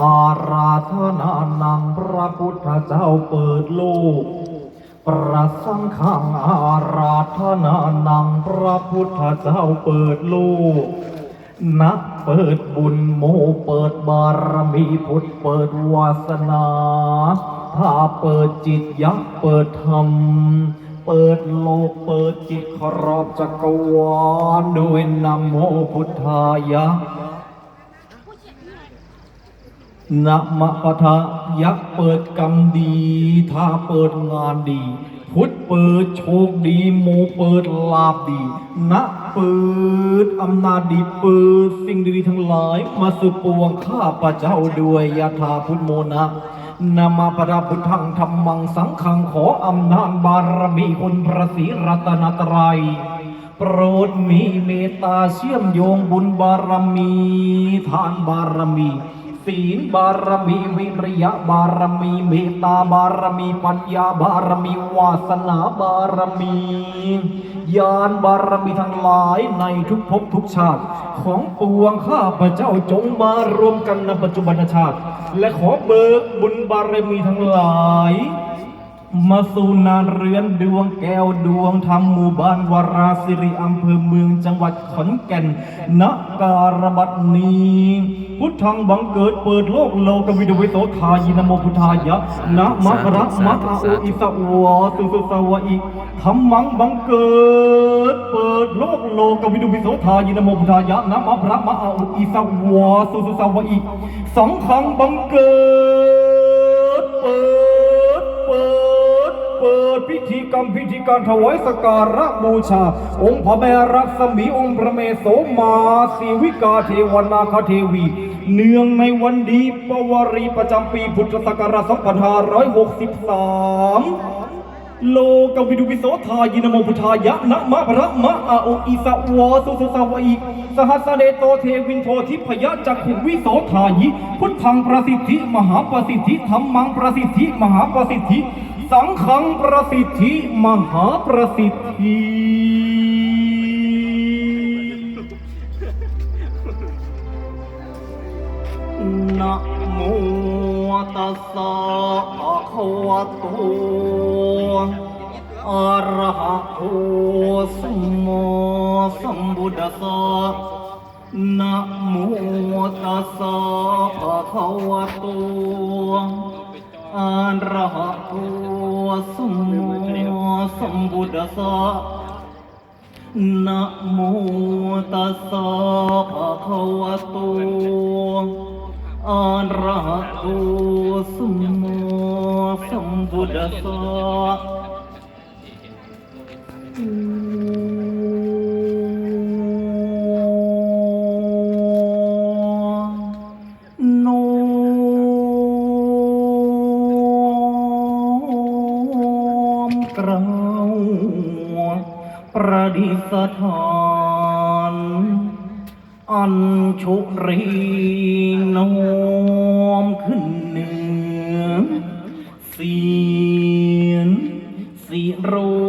อาราธนานังพระพุทธเจ้าเปิดโลก ประสังขังอาราธนานังพระพุทธเจ้าเปิดโลก นักเปิดบุญโมเปิดบารมีพุทธเปิดวาสนา ถ้าเปิดจิตยักเปิดธรรม เปิดโลกเปิดจิตครอบจักรวาลด้วยนะโมพุทธายะ นะมะปะทะยักษ์เปิดกรรมดีถ้าเปิดงานดี พุทธเปิดโชคดีโมเปิดลาบดี นะเปิดอำนาจดีเปิดสิ่งดีทั้งหลาย มาสืบปวงข้าพระเจ้าด้วยยาธาพุทธโมนะนามาปราพุทธังธรรมังสังขังขออำนาจบารมีคุณพระศรีรัตนตรัยโปรดมีเมตตาเชื่อมโยงบุญบารมี ทานบารมี ศีลบารมีวิริยะบารมีเมตตาบารมีปัญญาบารมีวาสนาบารมีญาณบารมีทั้งหลายในทุกภพทุกชาติ ของปวงข้าพระเจ้าจงมารวมกันในปัจจุบันชาติ และขอเบิกบุญบารมีทั้งหลาย มาสู่นานเรือนดวงแก้วดวงธรรมหมู่บ้านวาราสิริอำเภอเมืองจังหวัดขอนแก่นณการบัดนี้ พุทธังบังเกิดเปิดโลกโลกวิดวิโสทายินโมพุทธายะนะมะระมะอาโออิสวะสุสุสวะอิธรรมังบังเกิดเปิดโลกโลกวิดวิโสทายินโมพุทธายะนะมะระมะอาโออิสวะสุสุสวะอิสังขังบังเกิด พิธีกรรมพิธีการถวายสการะบูชา องค์พระแม่รักษมีองค์พระเมโสมาสีวิกาเทวนาคเทวี เนื่องในวันดีปวารีประจำปีพุทธศักราช2563โลกวิดุวิโสทายินโมพุทธายะนะมะพระมะอาโออิสวะสุสุสาวะอิสหัสเดโตเทวินโททิพยะจักขุวิโสทายิ พุทธังประสิทธิ มหาประสิทธิธรรมังประสิทธิ มหาประสิทธิ สังฆังประสิทธิมหาประสิทธินะโมตัสสะภะคะวะโตอะระหะโตสัมมาสัมพุทธัสสะนะโมตัสสะภะคะวะโต อะระหะโตสัมมาสัมพุทธัสสะนะโมตัสสะภะคะวะโตอะระหะโตสัมมาสัมพุทธัสสะ เราประดิษฐานอันชุรีน้อมขึ้นเหนือเสียนสีรู